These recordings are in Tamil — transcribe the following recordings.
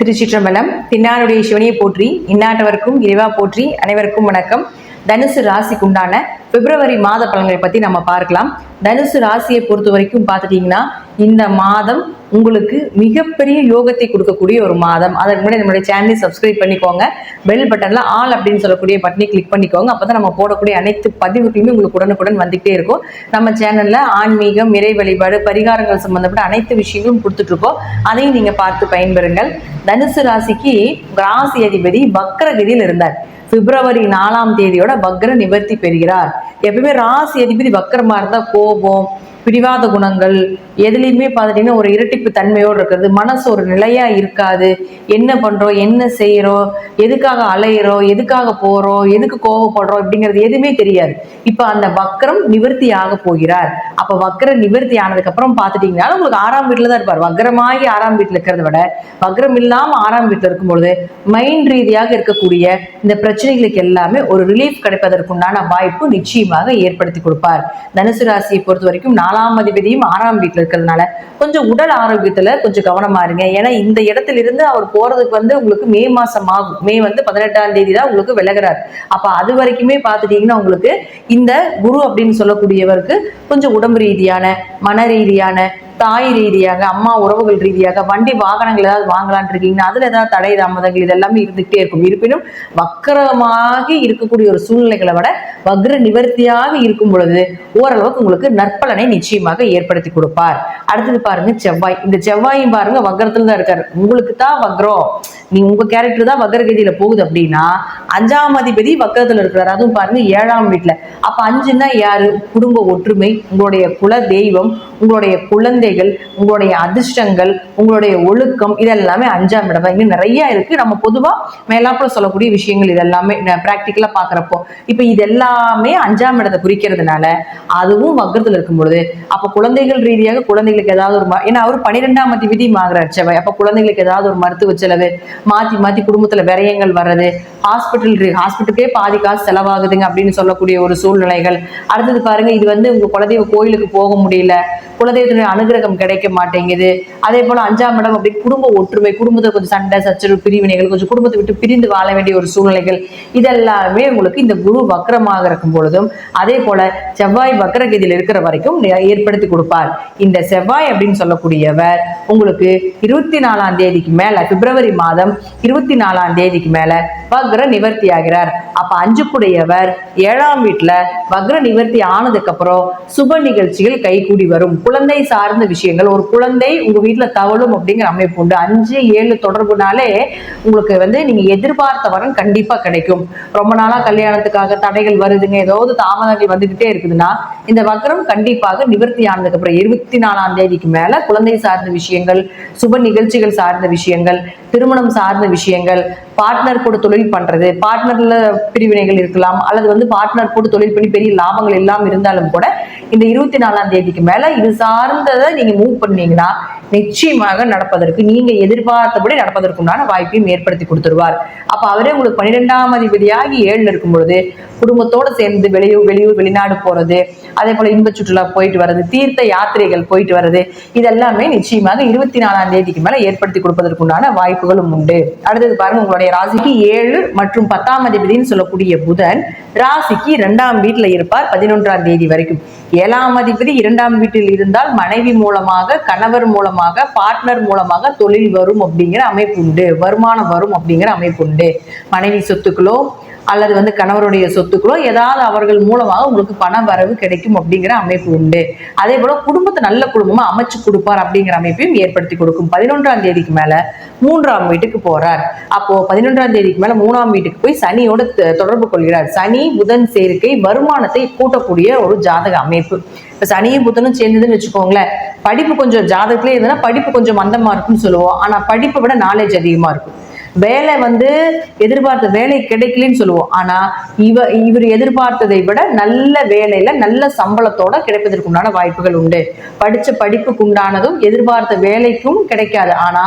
திருச்சிற்றம்பலம். பின்னாருடைய சிவனியை போற்றி இந்நாட்டவருக்கும் இறைவா போற்றி அனைவருக்கும் வணக்கம். தனுசு ராசிக்கு உண்டான பிப்ரவரி மாத பலன்களை பத்தி நம்ம பார்க்கலாம். தனுசு ராசியை பொறுத்த வரைக்கும் பார்த்துட்டீங்கன்னா இந்த மாதம் உங்களுக்கு மிகப்பெரிய யோகத்தை கொடுக்கக்கூடிய ஒரு மாதம். அதற்கு முன்னாடி நம்மளுடைய சேனலை சப்ஸ்கிரைப் பண்ணிக்கோங்க. பெல் பட்டன்ல ஆல் அப்படின்னு சொல்லக்கூடிய பட்டனை கிளிக் பண்ணிக்கோங்க. அப்பதான் நம்ம போடக்கூடிய அனைத்து பதிவுகளுமே உங்களுக்கு உடனுக்குடன் வந்துகிட்டே இருக்கும். நம்ம சேனல்ல ஆன்மீகம் இறை வழிபாடு பரிகாரங்கள் சம்பந்தப்பட்ட அனைத்து விஷயங்களும் கொடுத்துட்டு இருக்கோம் அதையும் நீங்க பார்த்து பயன்பெறுங்கள். தனுசு ராசிக்கு ராசி அதிபதி வக்கரகதியில் இருந்தார். பிப்ரவரி நாலாம் தேதியோட வக்ர நிவர்த்தி பெறுகிறார். எப்பவுமே ராசி அதிபதி வக்கரமா இருந்தா கோபம் பிடிவாத குணங்கள் எதுலேயுமே பார்த்துட்டீங்கன்னா ஒரு இரட்டிப்பு தன்மையோடு இருக்கிறது. மனசு ஒரு நிலையா இருக்காது. என்ன பண்றோம் என்ன செய்யறோம் எதுக்காக அலையிறோம் எதுக்காக போறோம் எதுக்கு கோவப்படுறோம் அப்படிங்கிறது எதுவுமே தெரியாது. இப்போ அந்த வக்கரம் நிவர்த்தி ஆக போகிறார். அப்ப வக்கரம் நிவர்த்தி ஆனதுக்கப்புறம் பார்த்துட்டிங்கன்னா உங்களுக்கு ஆறாம் வீட்டில் தான் இருப்பார். வக்கரமாகி ஆறாம் வீட்டில் இருக்கிறத விட வக்கரம் இல்லாமல் ஆறாம் வீட்டில் இருக்கும்பொழுது மைண்ட் ரீதியாக இருக்கக்கூடிய இந்த பிரச்சனைகளுக்கு எல்லாமே ஒரு ரிலீஃப் கிடைப்பதற்குண்டான வாய்ப்பு நிச்சயமாக ஏற்படுத்தி கொடுப்பார். தனுசு ராசியை பொறுத்த வரைக்கும் நான் நாலாம் அதிபதியும் ஆறாம் வீட்டில் இருக்கிறதுனால கொஞ்சம் உடல் ஆரோக்கியத்துல கொஞ்சம் கவனமா இருங்க. ஏன்னா இந்த இடத்துல இருந்து அவர் போறதுக்கு வந்து உங்களுக்கு மே மாசம் ஆகும். மே வந்து பதினெட்டாம் தேதி தான் உங்களுக்கு விலகிறார். அப்ப அது வரைக்குமே பார்த்துட்டிங்கன்னா உங்களுக்கு இந்த குரு அப்படின்னு சொல்லக்கூடியவருக்கு கொஞ்சம் உடம்பு ரீதியான மன ரீதியான தாய் ரீதியாக அம்மா உறவுகள் ரீதியாக வண்டி வாகனங்கள் ஏதாவது வாங்கலான் இருக்கீங்கன்னா அதுல ஏதாவது தடை தாமதங்கள் இதெல்லாமே இருந்துகிட்டே இருக்கும். இருப்பினும் வக்கரமாக இருக்கக்கூடிய ஒரு சூழ்நிலைகளை விட வக்ர நிவர்த்தியாக இருக்கும் பொழுது ஓரளவுக்கு உங்களுக்கு நற்பலனை நிச்சயமாக ஏற்படுத்தி கொடுப்பார். அடுத்தது பாருங்க செவ்வாய். இந்த செவ்வாயும் பாருங்க வக்ரத்துல தான் இருக்காரு. உங்களுக்கு தான் வக்ரம். நீ உங்க கேரக்டர் தான் வக்ரகதியில போகுது அப்படின்னா அஞ்சாம் அதிபதி வக்கரத்துல இருக்கிறார். அதுவும் பாருங்க ஏழாம் வீட்டுல. அப்ப அஞ்சுன்னா யாரு? குடும்ப ஒற்றுமை உங்களுடைய குல தெய்வம் உங்களுடைய குழந்தை குழந்தைகள் உங்களுடைய அதிர்ஷ்டங்கள் உங்களுடைய ஒழுக்கம் இதெல்லாமே அஞ்சாம் இடம் தான். இன்னும் நிறைய இருக்கு. நம்ம பொதுவா மேலாப்புல சொல்லக்கூடிய விஷயங்கள் இதெல்லாமே ப்ராக்டிக்கலா பாக்குறப்போ இப்ப இது எல்லாமே அஞ்சாம் இடத்தை குறிக்கிறதுனால அதுவும் வக்கரத்துல இருக்கும் பொழுது அப்ப குழந்தைகள் ரீதியாக குழந்தைகளுக்கு ஏதாவது ஒரு ஏன்னா அவர் பன்னிரெண்டாம் அதிபதி ஆகிறார் செவ்வாய். அப்ப குழந்தைகளுக்கு ஏதாவது ஒரு மருத்துவ செலவு மாத்தி மாத்தி குடும்பத்துல விரயங்கள் வர்றது ஹாஸ்பிட்டல் ஹாஸ்பிட்டலுக்கே பாதி காசு செலவாகுதுங்க அப்படின்னு சொல்லக்கூடிய ஒரு சூழ்நிலைகள். அடுத்தது பாருங்க இது வந்து உங்க குலதெய்வ கோயிலுக்கு போக முடியல. குலதெய்வத்தினுடைய அனுகிரகம் கிடைக்க மாட்டேங்குது. அதே போல அஞ்சாம் இடம் அப்படி குடும்ப ஒற்றுமை குடும்பத்துல கொஞ்சம் சண்டை சச்சரவு பிரிவினைகள் கொஞ்சம் குடும்பத்தை விட்டு பிரிந்து வாழ வேண்டிய ஒரு சூழ்நிலைகள் இதெல்லாமே உங்களுக்கு இந்த குரு வக்கரமாக இருக்கும் பொழுதும் அதே போல செவ்வாய் வக்கரகதியில் இருக்கிற வரைக்கும் ஏற்படுத்தி கொடுப்பார். இந்த செவ்வாய் அப்படின்னு சொல்லக்கூடியவர் உங்களுக்கு இருபத்தி நாலாம் தேதிக்கு மேல பிப்ரவரி மாதம் இருபத்தி நாலாம் தேதிக்கு மேல வக்ர நிவர்த்தி ஆகிறார். அப்ப அஞ்சுக்குடையவர் ஏழாம் வீட்டுல வக்ர நிவர்த்தி ஆனதுக்கு அப்புறம் சுப நிகழ்ச்சிகள் கைகூடி வரும். குழந்தை சார்ந்த விஷயங்கள். ஒரு குழந்தை உங்க வீட்டுல தவழும் அப்படிங்கிற அமைப்பு உண்டு. அஞ்சு ஏழு தொடர்புனாலே உங்களுக்கு வந்து நீங்க எதிர்பார்த்த வரன் கண்டிப்பா கிடைக்கும். ரொம்ப நாளா கல்யாணத்துக்காக தடைகள் வருதுங்க. ஏதாவது தாமதங்கள் வந்துகிட்டே இருக்குதுன்னா இந்த வக்ரம் கண்டிப்பாக நிவர்த்தி ஆனதுக்கு அப்புறம் இருபத்தி நாலாம் தேதிக்கு மேல குழந்தை சார்ந்த விஷயங்கள் சுப நிகழ்ச்சிகள் சார்ந்த விஷயங்கள் திருமணம் சார்ந்த விஷயங்கள் பார்ட்னர் கூட தொழில் பண்றது பார்ட்னர்ல பிரிவினைகள் இருக்கலாம் அல்லது வந்து பார்ட்னர் கூட தொழில் பண்ணி பெரிய லாபங்கள் எல்லாம் இருந்தாலும் கூட இந்த இருபத்தி நாலாம் தேதிக்கு மேல இது சார்ந்ததை நீங்க மூவ் பண்ணீங்கன்னா நிச்சயமாக நடப்பதற்கு நீங்க எதிர்பார்த்தபடி நடப்பதற்குண்டான வாய்ப்பையும் ஏற்படுத்தி கொடுத்துருவார். அப்ப அவரே உங்களுக்கு பன்னிரெண்டாம் அதிபதியாகி ஏழுல இருக்கும் பொழுது குடும்பத்தோட சேர்ந்து வெளியூர் வெளியூர் வெளிநாடு போறது அதே போல இன்ப சுற்றுலா போயிட்டு வர்றது தீர்த்த யாத்திரைகள் போயிட்டு வர்றது இதெல்லாமே நிச்சயமாக இருபத்தி நாலாம் தேதிக்கு மேல ஏற்படுத்தி கொடுப்பதற்குண்டான வாய்ப்புகளும் உண்டு. அடுத்தது பாருங்க உங்களுடைய ராசிக்கு ஏழு மற்றும் பத்தாம் அதிபதினு சொல்லக்கூடிய புதன் ராசிக்கு இரண்டாம் வீட்டுல இருப்பார் பதினொன்றாம் தேதி வரைக்கும். ஏழாம் அதிபதி இரண்டாம் வீட்டில் இருந்தால் மனைவி மூலமாக கணவர் மூலமாக பார்ட்னர் மூலமாக தொழில் வரும் அப்படிங்கிற அமைப்பு உண்டு. வருமானம் வரும் அப்படிங்கிற அமைப்பு உண்டு. மனைவி சொத்துக்களோ அல்லது வந்து கணவருடைய சொத்துக்களோ ஏதாவது அவர்கள் மூலமாக உங்களுக்கு பண வரவு கிடைக்கும் அப்படிங்கிற அமைப்பு உண்டு. அதே போல குடும்பத்தை நல்ல குடும்பமா அமைச்சு கொடுப்பார் அப்படிங்கிற அமைப்பையும் ஏற்படுத்தி கொடுக்கும். பதினொன்றாம் தேதிக்கு மேல மூன்றாம் வீட்டுக்கு போறார். அப்போ பதினொன்றாம் தேதிக்கு மேல மூணாம் வீட்டுக்கு போய் சனியோட தொடர்பு கொள்கிறார். சனி புதன் சேர்க்கை வருமானத்தை கூட்டக்கூடிய ஒரு ஜாதக அமைப்பு. இப்ப சனியும் புதனும் சேர்ந்ததுன்னு வச்சுக்கோங்களேன். படிப்பு கொஞ்சம் ஜாதகத்திலே இருந்ததுன்னா படிப்பு கொஞ்சம் மந்தமா இருக்கும்னு சொல்லுவோம். ஆனா படிப்பை விட நாலேஜ் அதிகமா இருக்கும். வேலை வந்து எதிர்பார்த்த வேலை கிடைக்கலன்னு சொல்லுவோம். ஆனா இவ இவர் எதிர்பார்த்ததை விட நல்ல வேலையில நல்ல சம்பளத்தோட கிடைப்பதற்கு உண்டான வாய்ப்புகள் உண்டு. படிச்ச படிப்புக்கு உண்டானதும் எதிர்பார்த்த வேலைக்கும் கிடைக்காது. ஆனா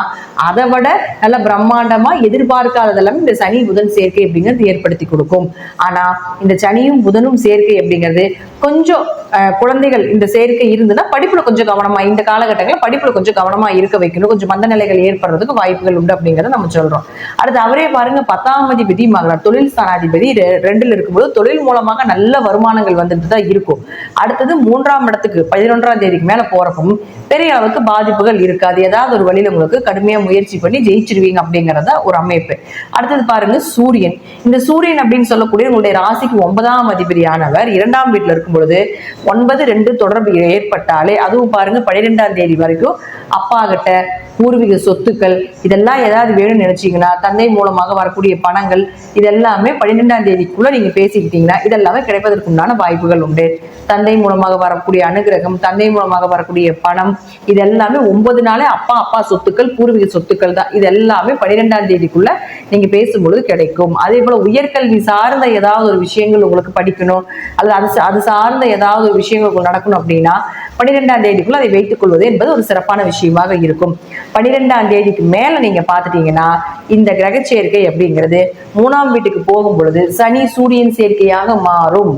அதை விட நல்ல பிரம்மாண்டமா எதிர்பார்க்காததெல்லாம் இந்த சனி புதன் சேர்க்கை அப்படிங்கிறது ஏற்படுத்தி கொடுக்கும். ஆனா இந்த சனியும் புதனும் சேர்க்கை அப்படிங்கிறது கொஞ்சம் அஹ், குழந்தைகள் இந்த சேர்க்கை இருந்ததுன்னா படிப்புல கொஞ்சம் கவனமா இந்த காலகட்டங்களில் படிப்புல கொஞ்சம் கவனமா இருக்க வைக்கணும். கொஞ்சம் மந்த நிலைகள் ஏற்படுறதுக்கு வாய்ப்புகள் உண்டு அப்படிங்கிறத நம்ம சொல்றோம். அடுத்து அவரே பாருங்க பத்தாம் அதிபதி தொழில் ஸ்தானாதிபதி ரெ- ரெண்டுல இருக்கும்போது தொழில் மூலமாக நல்ல வருமானங்கள் வந்துட்டு தான் இருக்கும். அடுத்தது மூன்றாம் இடத்துக்கு பதினொன்றாம் தேதிக்கு மேல போறப்பவும் பெரிய அளவுக்கு பாதிப்புகள் இருக்காது. ஏதாவது ஒரு வழியில உங்களுக்கு கடுமையா முயற்சி பண்ணி ஜெயிச்சிருவீங்க அப்படிங்கறத ஒரு அமைப்பு. அடுத்தது பாருங்க சூரியன். இந்த சூரியன் அப்படின்னு சொல்லக்கூடிய உங்களுடைய ராசிக்கு ஒன்பதாம் அதிபதியானவர் இரண்டாம் வீட்டுல இருக்கும் பொழுது ஒன்பது ரெண்டு தொடர்பு ஏற்பட்டாலே அதுவும் பாருங்க பனிரெண்டாம் தேதி வரைக்கும் அப்பா கிட்ட பூர்வீக சொத்துக்கள் இதெல்லாம் ஏதாவது வேணும்னு நினைச்சீங்கன்னா தந்தை மூலமாக வரக்கூடிய பணங்கள் இதெல்லாமே பன்னிரெண்டாம் தேதிக்குள்ள நீங்க பேசிக்கிட்டீங்கன்னா இதெல்லாமே கிடைப்பதற்கு உண்டான வாய்ப்புகள் உண்டு. தந்தை மூலமாக வரக்கூடிய அனுகிரகம் தந்தை மூலமாக வரக்கூடிய பணம் இதெல்லாமே ஒன்பது நாளே அப்பா அப்பா சொத்துக்கள் பூர்வீக சொத்துக்கள் தான். இது எல்லாமே பன்னிரெண்டாம் தேதிக்குள்ள நீங்க பேசும்பொழுது கிடைக்கும். அதே போல உயர்கல்வி சார்ந்த ஏதாவது ஒரு விஷயங்கள் உங்களுக்கு படிக்கணும் அல்லது அது அது சார்ந்த ஏதாவது ஒரு விஷயங்கள் நடக்கணும் அப்படின்னா பன்னிரெண்டாம் தேதிக்குள்ள அதை வைத்துக் கொள்வது என்பது ஒரு சிறப்பான விஷயமாக இருக்கும். பன்னிரெண்டாம் தேதிக்கு மேல நீங்க பார்த்துட்டீங்கன்னா இந்த கிரக சேர்க்கை அப்படிங்கிறது மூணாம் வீட்டுக்கு போகும் பொழுது சனி சூரியன் சேர்க்கையாக மாறும்.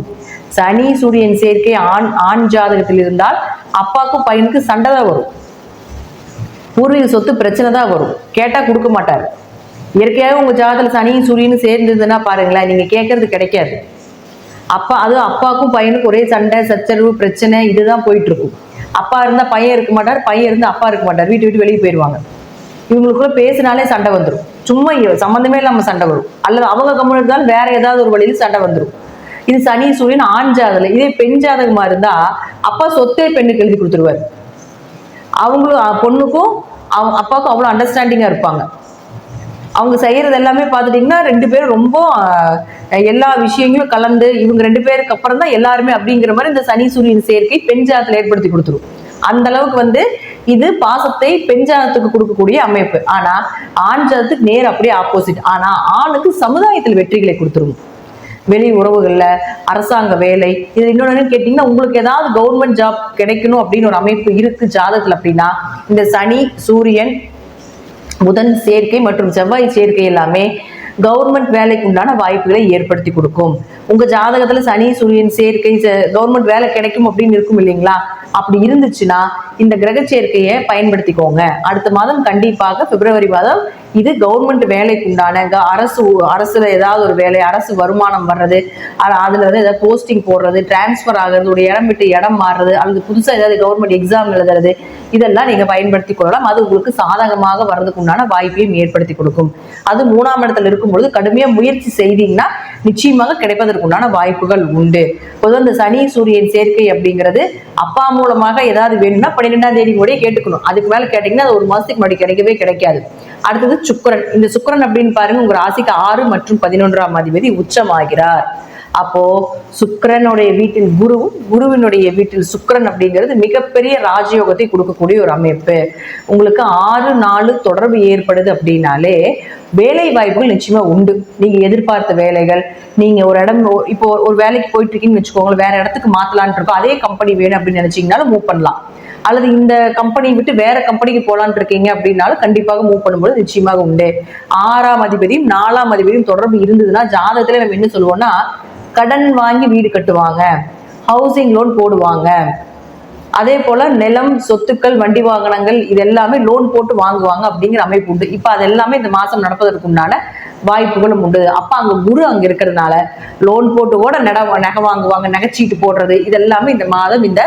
சனி சூரியன் சேர்க்கை ஆண் ஆண் ஜாதகத்தில் இருந்தால் அப்பாவுக்கும் பையனுக்கு சண்டை தான் வரும். பூர்வீக சொத்து பிரச்சனை தான் வரும். கேட்டா கொடுக்க மாட்டார். இயற்கையாக உங்க ஜாதகத்துல சனியும் சூரியனும் சேர்ந்ததுன்னா பாருங்களேன் நீங்க கேட்கறது கிடைக்காது. அப்பா அதுவும் அப்பாவுக்கும் பையனுக்கும் ஒரே சண்டை சச்சரவு பிரச்சனை இதுதான் போயிட்டு இருக்கும். அப்பா இருந்தால் பையன் இருக்க மாட்டார் பையன் இருந்தால் அப்பா இருக்க மாட்டார். வீட்டு விட்டு வெளியே போயிடுவாங்க. இவங்களுக்குள்ள பேசினாலே சண்டை வந்துடும் சும்மா சம்மந்தமே இல்லாமல் சண்டை வரும். அல்லது அவங்க கம்முன்னு இருந்தாலும் வேற ஏதாவது ஒரு வழியில் சண்டை வந்துடும் இது சனி சூரியன் ஆண் ஜாதகம். இதே பெண் ஜாதகமா இருந்தா அப்பா சொத்தே பெண்ணுக்கு எழுதி கொடுத்துருவாரு. அவங்களும் பொண்ணுக்கும் அவங்க அப்பாவுக்கும் அவ்வளோ அண்டர்ஸ்டாண்டிங்காக இருப்பாங்க. அவங்க செய்யறது எல்லாமே பார்த்துட்டிங்கன்னா ரெண்டு பேரும் ரொம்ப எல்லா விஷயங்களும் கலந்து இவங்க ரெண்டு பேருக்கு அப்புறம் தான் எல்லாருமே அப்படிங்கிற மாதிரி இந்த சனி சூரியன் சேர்க்கை பெண் ஜாதத்தில் ஏற்படுத்தி கொடுத்துரும். அந்த அளவுக்கு வந்து இது பாசத்தை பெண் ஜாதத்துக்கு கொடுக்கக்கூடிய அமைப்பு. ஆனா ஆண் ஜாதத்துக்கு நேர் அப்படியே ஆப்போசிட் ஆனா ஆணுக்கு சமுதாயத்தில் வெற்றிகளை கொடுத்துரும். வெளி உறவுகள்ல அரசாங்க வேலை இது இன்னொன்னு கேட்டீங்கன்னா உங்களுக்கு ஏதாவது கவர்மெண்ட் ஜாப் கிடைக்கணும் அப்படின்னு ஒரு அமைப்பு இருக்கு ஜாதகத்துல அப்படின்னா இந்த சனி சூரியன் புதன் சேர்க்கை மற்றும் செவ்வாய் சேர்க்கை எல்லாமே கவர்மெண்ட் வேலைக்கு உண்டான வாய்ப்புகளை ஏற்படுத்தி கொடுக்கும். உங்க ஜாதகத்துல சனி சூரியன் சேர்க்கை கவர்மெண்ட் வேலை கிடைக்கும் அப்படின்னு இருக்கும் இல்லைங்களா? அப்படி இருந்துச்சுன்னா இந்த கிரக சேர்க்கையை பயன்படுத்திக்கோங்க. அடுத்த மாதம் கண்டிப்பாக பிப்ரவரி மாதம் இது கவர்மெண்ட் வேலைக்கு உண்டான அரசு அரசுல ஏதாவது ஒரு வேலை அரசு வருமானம் வர்றது அதுல வந்து ஏதாவது போஸ்டிங் போடுறது டிரான்ஸ்ஃபர் ஆகுறது ஒரு இடம் விட்டு இடம் மாறுறது அல்லது புதுசா ஏதாவது கவர்மெண்ட் எக்ஸாம் எழுதுறது இதெல்லாம் நீங்க பயன்படுத்தி கொள்ளலாம். அது உங்களுக்கு சாதகமாக வர்றதுக்கு உண்டான வாய்ப்பையும் ஏற்படுத்தி கொடுக்கும். அது மூணாம் இடத்துல இருக்கும் பொழுது கடுமையா முயற்சி செய்தீங்கன்னா நிச்சயமாக கிடைப்பதற்கு உண்டான வாய்ப்புகள் உண்டு. பொதுவாக இந்த சனி சூரியன் சேர்க்கை அப்படிங்கிறது அப்பா மூலமாக ஏதாவது வேணும்னா பன்னிரெண்டாம் தேதி கூட கேட்டுக்கணும். அதுக்கு மேல கேட்டீங்கன்னா அது ஒரு மாசத்துக்கு முன்னாடி கிடைக்கவே கிடைக்காது. அடுத்தது சுக்கரன். இந்த சுக்கிரன் அப்படின்னு பாருங்க உங்க ராசிக்கு ஆறு மற்றும் பதினொன்றாம் அதிபதி உச்சமாகிறார். அப்போ சுக்கரனுடைய வீட்டில் குருவும் குருவினுடைய வீட்டில் சுக்கரன் அப்படிங்கிறது மிகப்பெரிய ராஜயோகத்தை கொடுக்கக்கூடிய ஒரு அமைப்பு. உங்களுக்கு ஆறு நாலு தொடர்பு ஏற்படுது அப்படின்னாலே வேலை வாய்ப்புகள் நிச்சயமா உண்டு. நீங்க எதிர்பார்த்த வேலைகள் நீங்க ஒரு இடம் இப்போ ஒரு வேலைக்கு போயிட்டு இருக்கீங்கன்னு வச்சுக்கோங்களேன் வேற இடத்துக்கு மாத்தலான் இருக்கோம் அதே கம்பெனி வேணும் அப்படின்னு நினைச்சீங்கனாலும் மூவ் பண்ணலாம். அல்லது இந்த கம்பெனி விட்டு வேற கம்பெனிக்கு போலான் இருக்கீங்க அப்படின்னாலும் கண்டிப்பாக மூவ் பண்ணும்போது நிச்சயமாக உண்டு. ஆறாம் அதிபதியும் நாலாம் அதிபதியும் தொடர்பு இருந்ததுன்னா ஜாதகத்துல நம்ம என்ன சொல்லுவோம்னா கடன் வாங்கி வீடு கட்டுவாங்க. ஹவுசிங் லோன் போடுவாங்க. அதே போல நிலம் சொத்துக்கள் வண்டி வாகனங்கள் இது எல்லாமே லோன் போட்டு வாங்குவாங்க அப்படிங்கிற அமைப்பு உண்டு. இப்ப அது எல்லாமே இந்த மாசம் நடப்பதற்கு உண்டான வாய்ப்புகளும் உண்டு. அப்ப அங்க குரு அங்க இருக்கிறதுனால லோன் போட்டு கூட நட நகை வாங்குவாங்க நகைச்சீட்டு போடுறது இதெல்லாமே இந்த மாதம் இந்த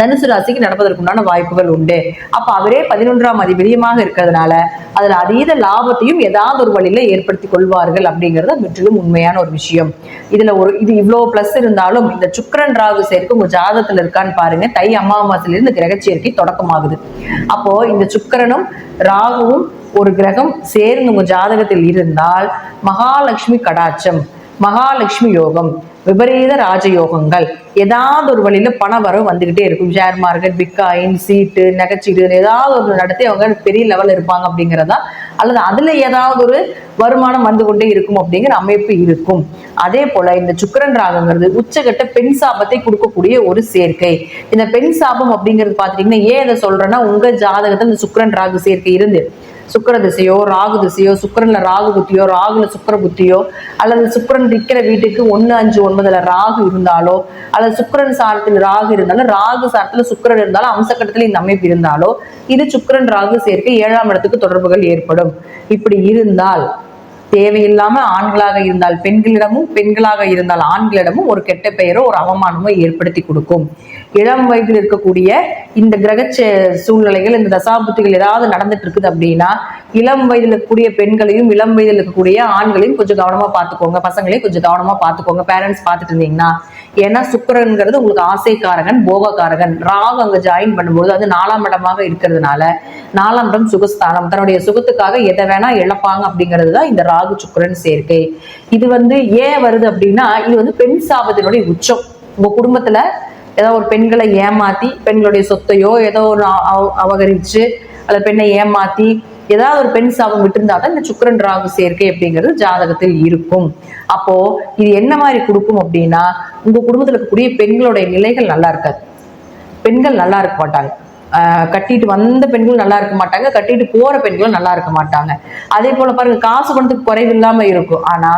தனுசு ராசிக்கு நடப்பதற்குண்டான வாய்ப்புகள் உண்டு. அப்ப அவரே பதினொன்றாம் அதிபதியமாக இருக்கிறதுனால அதுல அதீத லாபத்தையும் ஏதாவது ஒரு வழியில ஏற்படுத்தி கொள்வார்கள் அப்படிங்கிறது முற்றிலும் உண்மையான ஒரு விஷயம். இதுல ஒரு இது இவ்வளவு ப்ளஸ் இருந்தாலும் இந்த சுக்கிரன் ராகு சேர்க்கை உங்க ஜாதகத்துல இருக்கான்னு பாருங்க. தை அமாவாசையிலிருந்து கிரக சேர்க்கை தொடக்கமாகுது. அப்போ இந்த சுக்கரனும் ராகுவும் ஒரு கிரகம் சேர்ந்து உங்க ஜாதகத்தில் இருந்தால் மகாலட்சுமி கடாட்சம் மகாலட்சுமி யோகம் விபரீத ராஜயோகங்கள் ஏதாவது ஒரு வழியில பண வரவு வந்துகிட்டே இருக்கும். ஷேர் மார்க்கெட் பிட்காயின் சீட்டு நகைச்சீட்டு ஏதாவது ஒரு நடத்தி அவங்க பெரிய லெவல் இருப்பாங்க அப்படிங்கிறதா? அல்லது அதுல ஏதாவது ஒரு வருமானம் வந்து கொண்டே இருக்கும் அப்படிங்கிற அமைப்பு இருக்கும். அதே போல இந்த சுக்கரன் ராகங்கிறது உச்சகட்ட பெண் சாபத்தை கொடுக்கக்கூடிய ஒரு சேர்க்கை. இந்த பெண் சாபம் அப்படிங்கிறது பாத்துட்டீங்கன்னா ஏன் இதை சொல்றேன்னா உங்க ஜாதகத்துல இந்த சுக்கிரன் ராகு சேர்க்கை இருந்து சுக்கர திசையோ ராகு திசையோ சுக்கரன்ல ராகு புத்தியோ ராகுல சுக்கர புத்தியோ அல்லது சுக்கரன் இருக்கிற வீட்டுக்கு ஒண்ணு அஞ்சு ஒன்பதுல ராகு இருந்தாலோ அல்லது சுக்கிரன் சாரத்தில் ராகு இருந்தாலும் ராகு சாரத்தில் சுக்கிரன் இருந்தாலும் அம்சக்கட்டத்தில் இந்த அமைப்பு இருந்தாலோ இது சுக்கிரன் ராகு சேர்க்கை ஏழாம் இடத்துக்கு தொடர்புகள் ஏற்படும். இப்படி இருந்தால் தேவையில்லாம ஆண்களாக இருந்தால் பெண்களிடமும் பெண்களாக இருந்தால் ஆண்களிடமும் ஒரு கெட்ட பெயரோ ஒரு அவமானமோ ஏற்படுத்தி கொடுக்கும். இளம் வயதில் இருக்கக்கூடிய இந்த கிரக சூழ்நிலைகள் இந்த தசாபுத்திகள் ஏதாவது நடந்துட்டு இருக்குது அப்படின்னா இளம் வயதில் இருக்கக்கூடிய பெண்களையும் இளம் வயதில் இருக்கக்கூடிய ஆண்களையும் கொஞ்சம் கவனமா பார்த்துக்கோங்க. பசங்களையும் கொஞ்சம் கவனமா பார்த்துக்கோங்க. பேரண்ட்ஸ் பார்த்துட்டு இருந்தீங்கன்னா ஏன்னா சுக்கிரன்ங்கிறது உங்களுக்கு ஆசைக்காரகன் போகக்காரகன். ராகு அங்க ஜாயின் பண்ணும்போது அது நாலாம் இடமாக இருக்கிறதுனால நாலாம் இடம் சுகஸ்தானம். தன்னுடைய சுகத்துக்காக எதை வேணா இழப்பாங்க அப்படிங்கிறது தான் இந்த ராகு ராகு சுக்கரன் சேர்க்கை. இது வந்து ஏன் வருது அப்படின்னா இது வந்து பெண் சாபத்தினுடைய உச்சம். உங்க குடும்பத்துல ஏதோ ஒரு பெண்களை ஏமாத்தி பெண்களுடைய சொத்தையோ ஏதோ ஒரு அவகரிச்சு அவ- அபகரிச்சு பெண்ணை ஏமாத்தி ஏதாவது ஒரு பெண் சாபம் விட்டிருந்தா தான் இந்த சுக்கரன் ராகு சேர்க்கை அப்படிங்கிறது ஜாதகத்தில் இருக்கும். அப்போ இது என்ன மாதிரி கொடுக்கும் அப்படின்னா உங்க குடும்பத்துல இருக்கக்கூடிய பெண்களுடைய நிலைகள் நல்லா இருக்காது. பெண்கள் நல்லா இருக்க மாட்டாங்க. கட்டிட்டு வந்த பெண்களும் நல்லா இருக்க மாட்டாங்க. கட்டிட்டு போற பெண்களும் நல்லா இருக்க மாட்டாங்க. அதே போல பாருங்க காசு பணத்துக்கு குறைவு இல்லாம இருக்கும். ஆனா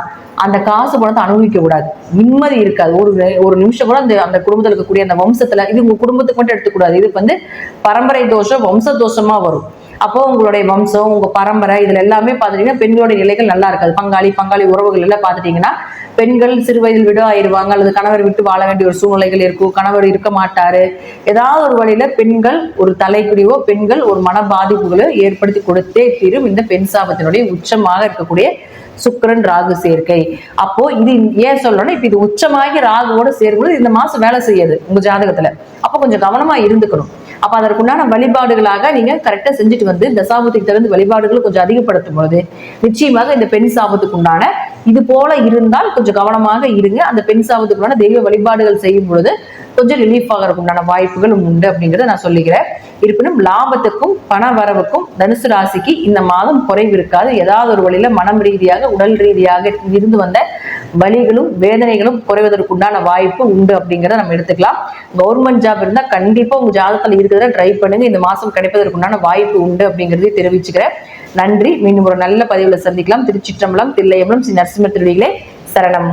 அந்த காசு பணத்தை அனுபவிக்க கூடாது. நிம்மதி இருக்காது. ஒரு ஒரு நிமிஷம் கூட அந்த அந்த குடும்பத்துல இருக்கக்கூடிய அந்த வம்சத்துல இது உங்க குடும்பத்துக்கு மட்டும் எடுத்துக்கூடாது இது வந்து பரம்பரை தோஷம் வம்ச தோஷமா வரும். அப்போ உங்களுடைய வம்சம் உங்க பரம்பரை இதுல எல்லாமே பார்த்துட்டீங்கன்னா பெண்களுடைய நிலைகள் நல்லா இருக்காது. பங்காளி பங்காளி உறவுகள் எல்லாம் பாத்துட்டீங்கன்னா பெண்கள் சிறு வயதில் விட ஆயிடுவாங்க அல்லது கணவர் விட்டு வாழ வேண்டிய ஒரு சூழ்நிலைகள் இருக்கும் கணவர் இருக்க மாட்டாரு. ஏதாவது ஒரு வழியில பெண்கள் ஒரு தலைக்குடிவோ பெண்கள் ஒரு மன பாதிப்புகளோ ஏற்படுத்தி கொடுத்தே தீரும் இந்த பெண் சாபத்தினுடைய உச்சமாக இருக்கக்கூடிய சுக்கிரன் ராகு சேர்க்கை. அப்போ இது ஏன் சொல்லணும்னா இப்ப இது உச்சமாகி ராகுவோட சேரும்போது இந்த மாசம் வேலை செய்யாது உங்க ஜாதகத்துல. அப்போ கொஞ்சம் கவனமா இருந்துக்கணும். அப்போ அதற்குண்டான வழிபாடுகளாக நீங்கள் கரெக்டாக செஞ்சுட்டு வந்து தசாபத்துக்கு தகுந்த வழிபாடுகளை கொஞ்சம் அதிகப்படுத்தும் பொழுது நிச்சயமாக இந்த பெண் சாபத்துக்கு உண்டான இது போல இருந்தால் கொஞ்சம் கவனமாக இருங்க. அந்த பெண் சாபத்துக்குண்டான தெய்வ வழிபாடுகள் செய்யும் பொழுது கொஞ்சம் ரிலீஃப் ஆகிறதுக்கு உண்டான வாய்ப்புகளும் உண்டு அப்படிங்கிறத நான் சொல்லிக்கிறேன். இருப்பினும் லாபத்துக்கும் பண வரவுக்கும் தனுசு ராசிக்கு இந்த மாதம் குறைவு இருக்காது. ஏதாவது ஒரு வழியில மனம் ரீதியாக உடல் ரீதியாக இருந்து வந்த வலிகளும் வேதனைகளும் குறைவதற்குண்டான வாய்ப்பு உண்டு அப்படிங்கிறத நம்ம எடுத்துக்கலாம். கவர்மெண்ட் ஜாப் இருந்தால் கண்டிப்பாக உங்கள் ஜாதகத்தில் இருக்கிறத ட்ரை பண்ணுங்க. இந்த மாதம் கிடைப்பதற்குண்டான வாய்ப்பு உண்டு அப்படிங்கிறதையும் தெரிவிச்சுக்கிறேன். நன்றி. மீண்டும் ஒரு நல்ல பதிவில் சந்திக்கலாம். திருச்சிற்றம்பலம் தில்லையம்பலம் ஸ்ரீ நரசிம்ம திருவிகளே சரணம்.